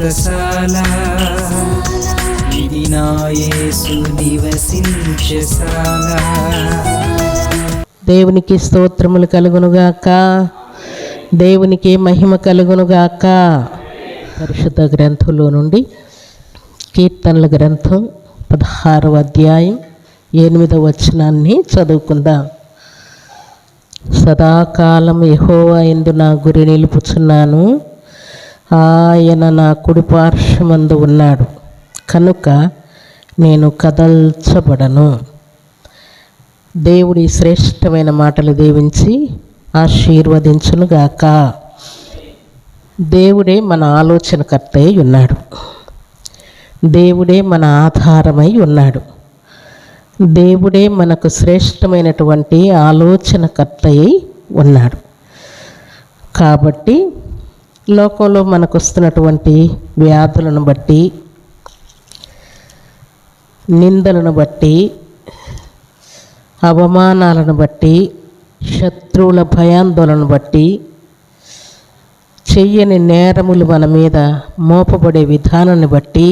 వ్రతశాల ఇది నా నివసించశాల దేవునికి స్తోత్రములు కలుగునుగాక. దేవునికి మహిమ కలుగునుగాక. పరిశుద్ధ గ్రంథంలో నుండి కీర్తనల గ్రంథం పదహారవ అధ్యాయం ఎనిమిదవ వచనాన్ని చదువుకుందాం. సదాకాలం ఎహోవా ఎందు నా గురి నిలుపుచున్నాను. ఆయన నా కుడిపార్శ్వమందు ఉన్నాడు. కనుక నేను కదల్చబడను. దేవుడి శ్రేష్టమైన మాటలు దీవించి ఆశీర్వదించునుగాక. దేవుడే మన ఆలోచనకర్త అయి ఉన్నాడు. దేవుడే మన ఆధారమై ఉన్నాడు. దేవుడే మనకు శ్రేష్టమైనటువంటి ఆలోచనకర్త అయి ఉన్నాడు. కాబట్టి లోకంలో మనకు వస్తున్నటువంటి వ్యాధులను బట్టి నిందలను బట్టి అవమానాలను బట్టి శత్రువుల భయాందోళన బట్టి చెయ్యని నేరములు మన మీద మోపబడే విధానాన్ని బట్టి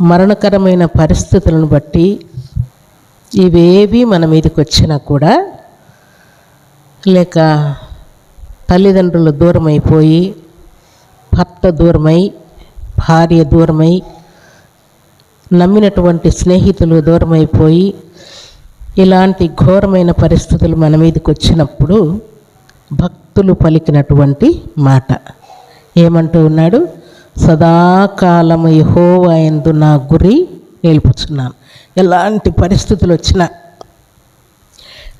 మరణకరమైన పరిస్థితులను బట్టి ఇవేవి మన మీదకి వచ్చినా కూడా లేక తల్లిదండ్రులు దూరమైపోయి భర్త దూరమై భార్య దూరమై నమ్మినటువంటి స్నేహితులు దూరమైపోయి ఇలాంటి ఘోరమైన పరిస్థితులు మన మీదకి వచ్చినప్పుడు భక్తులు పలికినటువంటి మాట. ఏమంటూ ఉన్నాడు? సదాకాలము యహోవా యందు నా గురి నిలుపుచున్నాను. ఎలాంటి పరిస్థితులు వచ్చినా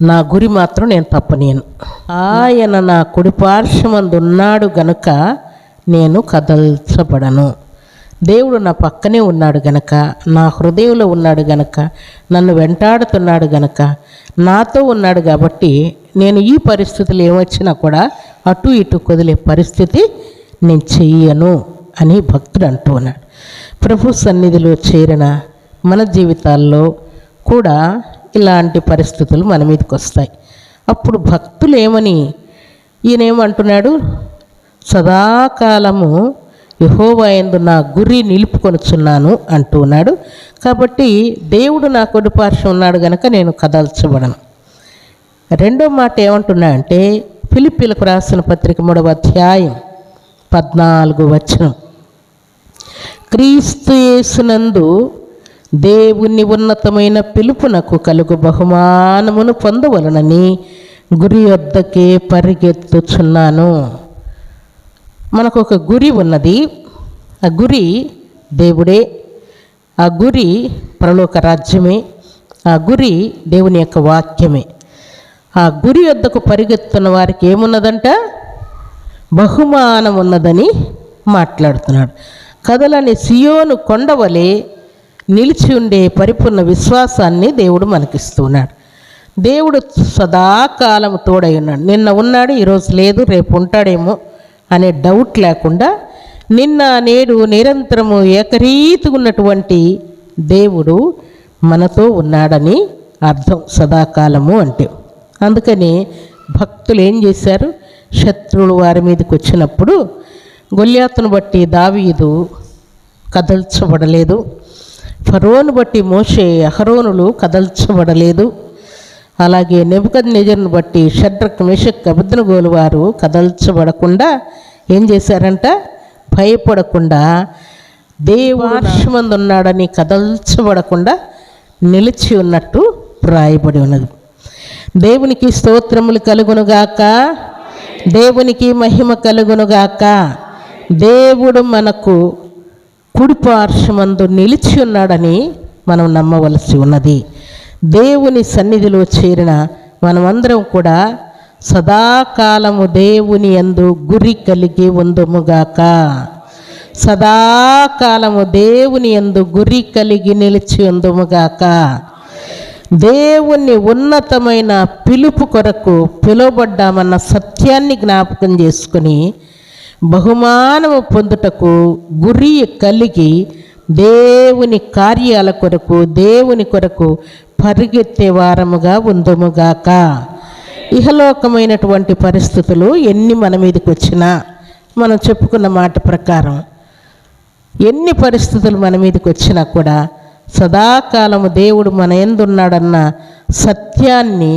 నా గురి మాత్రం నేను తప్పనేను ఆయన నా కుడి పార్శ్వమందు ఉన్నాడు గనుక నేను కదల్చబడను. దేవుడు నా పక్కనే ఉన్నాడు గనక నా హృదయంలో ఉన్నాడు గనక నన్ను వెంటాడుతున్నాడు గనక నాతో ఉన్నాడు కాబట్టి నేను ఈ పరిస్థితులు ఏమొచ్చినా కూడా అటు ఇటు కొదిలే పరిస్థితి నేను చెయ్యను అని భక్తుడు అంటూ ఉన్నాడు. ప్రభు సన్నిధిలో చేరిన మన జీవితాల్లో కూడా ఇలాంటి పరిస్థితులు మన మీదకి వస్తాయి. అప్పుడు భక్తులు ఏమని ఈయనేమంటున్నాడు? సదాకాలము యహోవాయందు నా గురి నిలుపుకొనుచున్నాను అంటూ ఉన్నాడు. కాబట్టి దేవుడు నా కొడుపార్శ్వం ఉన్నాడు గనక నేను కదల్చబడను. రెండో మాట ఏమంటున్నా అంటే ఫిలిపిలకు రాసిన పత్రిక మూడవ అధ్యాయం పద్నాలుగు వచనం. క్రీస్తు యేసునందు దేవుని ఉన్నతమైన పిలుపునకు కలుగు బహుమానమును పొందవలనని గురి వద్దకే పరిగెత్తుచున్నాను. మనకు ఒక గురి ఉన్నది. ఆ గురి దేవుడే. ఆ గురి పరలోక రాజ్యమే. ఆ గురి దేవుని యొక్క వాక్యమే. ఆ గురి వద్దకు పరిగెత్తున్న వారికి ఏమున్నదంట? బహుమానం ఉన్నదని మాట్లాడుతున్నాడు. కదలని సియోను కొండవలే నిలిచి ఉండే పరిపూర్ణ విశ్వాసాన్ని దేవుడు మనకిస్తున్నాడు. దేవుడు సదాకాలం తోడై ఉన్నాడు. నిన్న ఉన్నాడు ఈరోజు లేదు రేపు ఉంటాడేమో అనే డౌట్ లేకుండా నిన్న నేడు నిరంతరము ఏకరీతిగా ఉన్నటువంటి దేవుడు మనతో ఉన్నాడని అర్థం సదాకాలము అంటే. అందుకని భక్తులు ఏం చేశారు? శత్రువులు వారి మీదకి వచ్చినప్పుడు గొల్యాతును బట్టి దావీదు కదల్చబడలేదు. ఫరోను బట్టి మోషే అహరోనులు కదల్చబడలేదు. అలాగే నెబద్ నిజర్ను బట్టి షడ్రక్ మిషక్ అభిద్నగోలు వారు కదల్చబడకుండా ఏం చేశారంట? భయపడకుండా దేవార్షమందు ఉన్నాడని కదల్చబడకుండా నిలిచి ఉన్నట్టు రాయబడి ఉన్నది. దేవునికి స్తోత్రములు కలుగునుగాక దేవునికి మహిమ కలుగునుగాక దేవుడు మనకు కుడి పార్శ్వమందు నిలిచి ఉన్నాడని మనం నమ్మవలసి ఉన్నది. దేవుని సన్నిధిలో చేరిన మనమందరం కూడా సదాకాలము దేవుని యందు గురి కలిగి ఉందముగాక. సదాకాలము దేవుని యందు గురి కలిగి నిలిచి ఉందముగాక. దేవుని ఉన్నతమైన పిలుపు కొరకు పిలువబడ్డామన్న సత్యాన్ని జ్ఞాపకం చేసుకుని బహుమానము పొందుటకు గురి కలిగి దేవుని కార్యాల కొరకు దేవుని కొరకు పరిగెత్తే వారముగా ఉందముగాక ఇహలోకమైనటువంటి పరిస్థితులు ఎన్ని మన మీదకి వచ్చినా మనం చెప్పుకున్న మాట ప్రకారం ఎన్ని పరిస్థితులు మన మీదకి వచ్చినా కూడా సదాకాలము దేవుడు మన ఎందున్నాడన్న సత్యాన్ని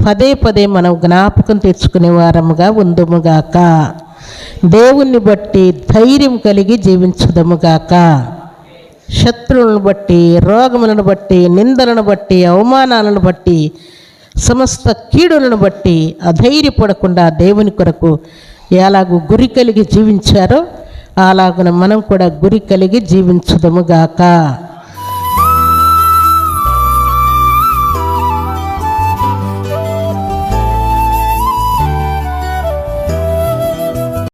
పదే పదే మనం జ్ఞాపకం తెచ్చుకునే వారముగా ఉందముగాక దేవుణ్ణి బట్టి ధైర్యం కలిగి జీవించుదముగాక శత్రువులను బట్టి రోగములను బట్టి నిందలను బట్టి అవమానాలను బట్టి సమస్త కీడులను బట్టి అధైర్యపడకుండా దేవుని కొరకు ఎలాగూ గురి కలిగి జీవించారో అలాగున మనం కూడా గురి కలిగి జీవించుదముగాక